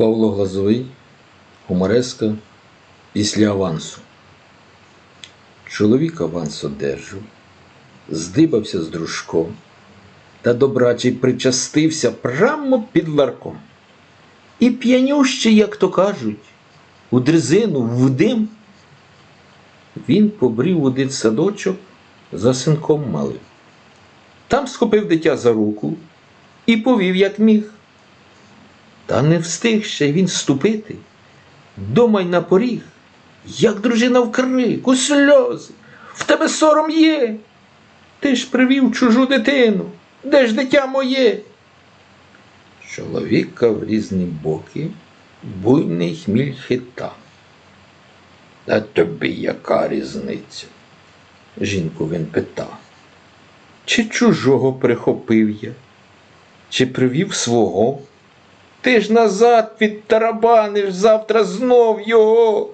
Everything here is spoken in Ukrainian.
Павло Глазовий, гумореска після авансу. Чоловік аванс одержав, здибався з дружком, та добрачий причастився прямо під ларком. І п'янющий, як то кажуть, у дрезину в дим. Він побрів у дитсадочок за синком малим. Там схопив дитя за руку і повів, як міг. Та не встиг ще він ступити. Дома й на поріг, як дружина в крик, у сльози. В тебе сором є. Ти ж привів чужу дитину. Де ж дитя моє? Чоловіка в різні боки буйний хміль хита. Та тобі яка різниця? Жінку він питав. Чи чужого прихопив я, чи привів свого? Ти ж назад відтарабаниш завтра знов його.